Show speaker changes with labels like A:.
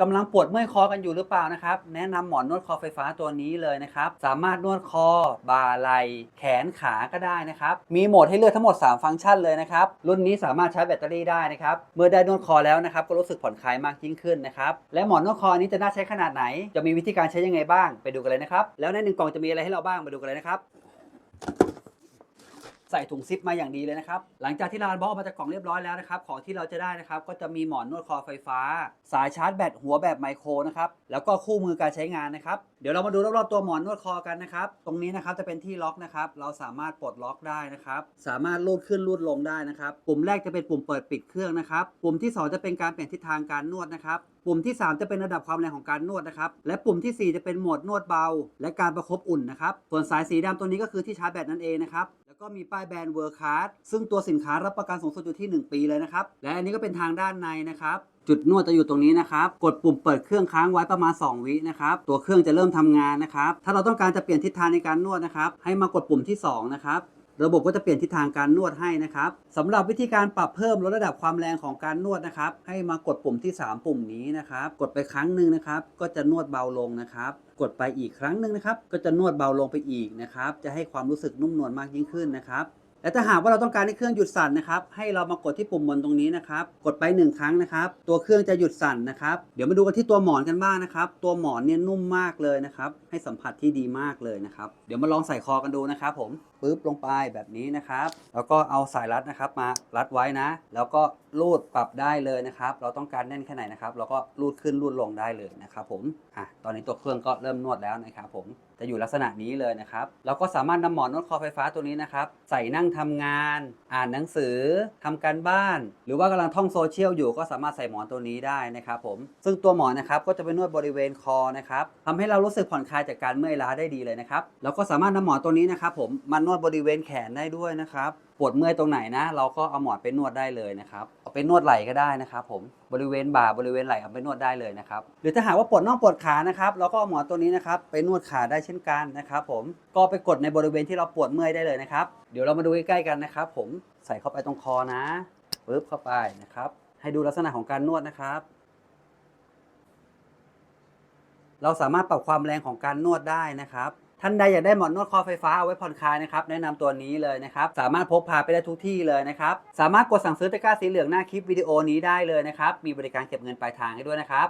A: กำลังปวดเมื่อยคอกันอยู่หรือเปล่านะครับ แนะนำหมอนนวดคอไฟฟ้าตัวนี้เลยนะครับ สามารถนวดคอ บ่าไหล่แขนขาก็ได้นะครับ มีโหมดให้เลือกทั้งหมด 3 ฟังก์ชันเลยนะครับ รุ่นนี้สามารถใช้แบตเตอรี่ได้นะครับ เมื่อได้นวดคอแล้วนะครับ ก็รู้สึกผ่อนคลายมากยิ่งขึ้นนะครับ และหมอนนวดคอนี้จะน่าใช้ขนาดไหน จะมีวิธีการใช้ยังไงบ้าง ไปดูกันเลยนะครับ แล้วในหนึ่งกล่องจะมีอะไรให้เราบ้างไปดูกันเลยนะครับ ใส่ถุงซิปมาอย่างดีเลยนะครับ หลังจากที่เราบล็อกออกมาจากกล่องเรียบร้อยแล้วนะครับของที่เราจะได้นะครับก็จะมีหมอนนวดคอไฟฟ้า สายชาร์จแบตหัวแบบไมโครนะครับแล้วก็คู่มือการใช้งานนะครับเดี๋ยวเรามาดูรอบๆตัวหมอนนวดคอกันนะครับตรงนี้นะครับจะเป็นที่ล็อกนะครับเราสามารถปลดล็อกได้นะครับสามารถลูดขึ้นลูดลงได้นะครับปุ่มแรกจะเป็นปุ่มเปิดปิดเครื่องนะครับปุ่มที่สองจะเป็นการเปลี่ยนทิศทางการนวดนะครับปุ่มที่ 3 จะเป็นระดับความแรงของการนวดนะครับ และปุ่มทีสี่4 จะเป็นโหมดนวดเบา และการประคบอุ่นนะครับ ส่วนสายสีดำตัวนี้ก็คือที่ชาร์จแบตนั่นเองนะครับ แล้วก็มีป้ายแบรนด์เวอร์คาร์ดซึ่งตัวสินค้ารับประกันสูงสุดอยู่ที่ 1 ปีเลยนะครับ และอันนี้ก็เป็นทางด้านในนะครับจุดนวดจะอยู่ตรงนี้นะครับ กดปุ่มเปิดเครื่องค้างไว้ประมาณ 2 วินะครับ ตัวเครื่องจะเริ่มทำงานนะครับ ถ้าเราต้องการจะเปลี่ยนทิศทางในการนวดนะครับ ให้มากดปุ่มที่ 2 นะครับ ระบบก็จะเปลี่ยนทิศทางการนวดให้นะครับสำหรับวิธีการปรับเพิ่มลดระดับความแรงของการนวดนะครับ ให้มากดปุ่มที่ 3 ปุ่มนี้นะครับ กดไปครั้งหนึ่งนะครับ ก็จะนวดเบาลงนะครับ กดไปอีกครั้งหนึ่งนะครับ ก็จะนวดเบาลงไปอีกนะครับ จะให้ความรู้สึกนุ่มนวลมากยิ่งขึ้นนะครับและถ้าหากว่าเราต้องการให้เครื่องหยุดสั่นนะครับให้เรามากดที่ปุ่มบนตรงนี้นะครับ กดไป 1 ครั้งนะครับ ตัวเครื่องจะหยุดสั่นนะครับ เดี๋ยวมาดูกันที่ตัวหมอนกันบ้างนะครับ ตัวหมอนเนี่ยนุ่มมากเลยนะครับ ให้สัมผัสที่ดีมากเลยนะครับ เดี๋ยวมาลองใส่คอกันดูนะครับผม ปึ๊บลงไปแบบนี้นะครับ แล้วก็เอาสายรัดนะครับมารัดไว้นะ แล้วก็รูดปรับได้เลยนะครับ เราต้องการแน่นแค่ไหนนะครับ เราก็รูดขึ้นรูดลงได้เลยนะครับผมอะตอนนี้ตัวเครื่องก็เริ่มนวดแล้วนะครับผมจะอยู่ลักษณะนี้เลยนะครับ เราก็สามารถนำหมอนนวดคอไฟฟ้าตัวนี้นะครับ ใส่นั่งทำงาน อ่านหนังสือทำการบ้าน หรือว่ากำลังท่องโซเชียลอยู่ก็สามารถใส่หมอนตัวนี้ได้นะครับผม ซึ่งตัวหมอนนะครับก็จะไปนวดบริเวณคอนะครับทำให้เรารู้สึกผ่อนคลายจากการเมื่อยล้าได้ดีเลยนะครับแล้วก็สามารถนำหมอนตัวนี้นะครับผมมานวดบริเวณแขนได้ด้วยนะครับ ปวดเมื่อยตรงไหนนะ เราก็เอาหมอนไปนวดได้เลยนะครับ เอาไปนวดไหล่ก็ได้นะครับ ผม บริเวณบ่าบริเวณไหล่เอาไปนวดได้เลยนะครับ หรือถ้าหากว่าปวดน่องปวดขานะครับ เราก็เอาหมอนตัวนี้นะครับไปนวดขาได้เช่นกันนะครับ ผม ก็ไปกดในบริเวณที่เราปวดเมื่อยได้เลยนะครับ เดี๋ยวเรามาดูใกล้ๆกันนะครับ ผม ใส่เข้าไปตรงคอนะปึ๊บเข้าไปนะครับ ให้ดูลักษณะของการนวดนะครับเราสามารถปรับความแรงของการนวดได้นะครับ ท่านใดอยากได้หมอนนวดคอไฟฟ้าเอาไว้ผ่อนคลายนะครับแนะนำตัวนี้เลยนะครับสามารถพกพาไปได้ทุกที่เลยนะครับสามารถกดสั่งซื้อตะกร้าสีเหลืองหน้าคลิปวิดีโอนี้ได้เลยนะครับมีบริการเก็บเงินปลายทางให้ด้วยนะครับ